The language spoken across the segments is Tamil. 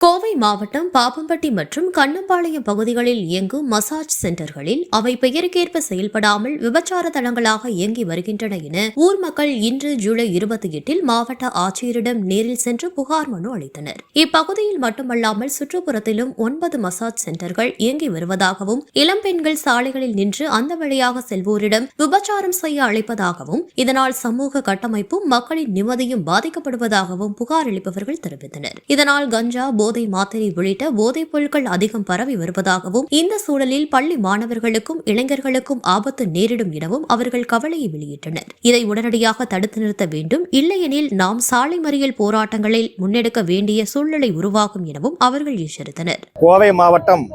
கோவை மாவட்டம் பாப்பம்பட்டி மற்றும் கண்ணம்பாளையம் பகுதிகளில் இயங்கும் மசாஜ் சென்டர்களில் அவை பெயருக்கேற்ப செயல்படாமல் விபச்சார தளங்களாக இயங்கி வருகின்றன என ஊர் மக்கள் இன்று ஜூலை இருபத்தி எட்டில் மாவட்ட ஆட்சியரிடம் நேரில் சென்று புகார் மனு அளித்தனர். இப்பகுதியில் மட்டுமல்லாமல் சுற்றுப்புறத்திலும் ஒன்பது மசாஜ் சென்டர்கள் இயங்கி வருவதாகவும் இளம்பெண்கள் சாலைகளில் நின்று அந்த வழியாக செல்வோரிடம் விபச்சாரம் செய்ய அழைப்பதாகவும் இதனால் சமூக கட்டமைப்பும் மக்களின் நிம்மதியும் பாதிக்கப்படுவதாகவும் புகார் அளிப்பவர்கள் தெரிவித்தனர். இதனால் கஞ்சா போதை மாத்திரை உள்ளிட்ட போதைப் பொருட்கள் அதிகம் பரவி வருவதாகவும் இந்த சூழலில் பள்ளி மாணவர்களுக்கும் இளைஞர்களுக்கும் ஆபத்து நேரிடும் எனவும் அவர்கள் கவலையை வெளியிட்டனர். இதை உடனடியாக தடுத்து நிறுத்த வேண்டும். இல்லையெனில் நாம் சாலை மறியல் போராட்டங்களில் முன்னெடுக்க வேண்டிய சூழ்நிலை உருவாகும் எனவும் அவர்கள் எச்சரித்தனர். கோவை மாவட்டம்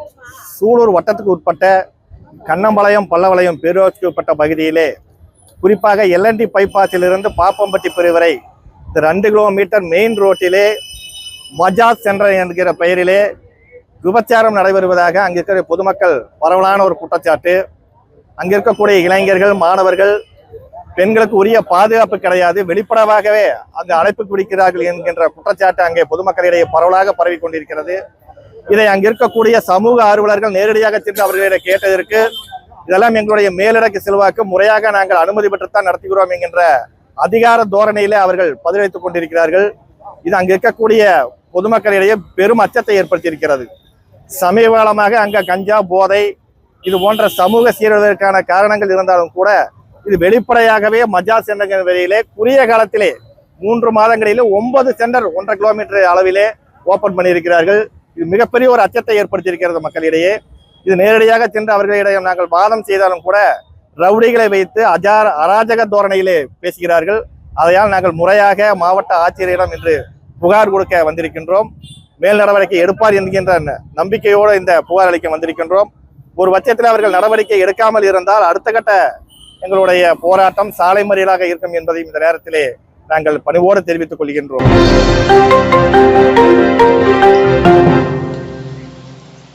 சூலூர் வட்டத்துக்கு உட்பட்ட கண்ணம்பாளையம் பல்லவளையம் பேரூராட்சிக்கு உட்பட்ட பகுதியிலே குறிப்பாக எல்என்டி பைபாஸிலிருந்து பாப்பம்பட்டி பிரிவு வரை இந்த ரெண்டு கிலோமீட்டர் மெயின் ரோட்டிலே மஜாஸ் சென்டர் என்கிற பெயரிலே விபச்சாரம் நடைபெறுவதாக அங்கே இருக்கிற பொதுமக்கள் பரவலான ஒரு குற்றச்சாட்டு. அங்கே இருக்கக்கூடிய இளைஞர்கள் மாணவர்கள் பெண்களுக்கு உரிய பாதுகாப்பு கிடையாது. வெளிப்படவாகவே அங்கு அழைப்பு பிடிக்கிறார்கள் என்கின்ற குற்றச்சாட்டு அங்கே பொதுமக்களிடையே பரவலாக பரவி கொண்டிருக்கிறது. இதை அங்கிருக்கக்கூடிய சமூக ஆர்வலர்கள் நேரடியாக சென்று அவர்களிடம் கேட்டதற்கு இதெல்லாம் எங்களுடைய மேலிடக்கு செல்வாக்கு முறையாக நாங்கள் அனுமதி பெற்றுத்தான் நடத்துகிறோம் என்கின்ற அதிகார தோரணையிலே அவர்கள் பதிலளித்துக் கொண்டிருக்கிறார்கள். இது அங்க இருக்கக்கூடிய பொதுமக்களிடையே பெரும் அச்சத்தை ஏற்படுத்தியிருக்கிறது. சமீப காலமாக அங்கே கஞ்சா போதை இது போன்ற சமூக சீரழிவதற்கான காரணங்கள் இருந்தாலும் கூட இது வெளிப்படையாகவே மஜா என்ற வெளியிலே குறுகிய காலத்திலே மூன்று மாதங்களிலே ஒன்பது சென்டர் ஒன்றரை கிலோமீட்டர் அளவிலே ஓபன் பண்ணியிருக்கிறார்கள். இது மிகப்பெரிய ஒரு அச்சத்தை ஏற்படுத்தியிருக்கிறது மக்களிடையே. இது நேரடியாக சென்று அவர்களிடம் நாங்கள் வாதம் செய்தாலும் கூட ரவுடிகளை வைத்து அஜார் அராஜக தோரணையிலே பேசுகிறார்கள். அதையால் நாங்கள் முறையாக மாவட்ட ஆட்சியரிடம் இன்று புகார் கொடுக்க வந்திருக்கின்றோம். மேல் நடவடிக்கை எடுப்பார் என்கின்ற ந- நம்பிக்கையோடு இந்த புகார் அளிக்க வந்திருக்கின்றோம். ஒரு பட்சத்தில் அவர்கள் நடவடிக்கை எடுக்காமல் இருந்தால் அடுத்த கட்ட எங்களுடைய போராட்டம் சாலை மறியலாக இருக்கும் என்பதையும் இந்த நேரத்திலே நாங்கள் பணிவோடு தெரிவித்துக் கொள்கின்றோம்.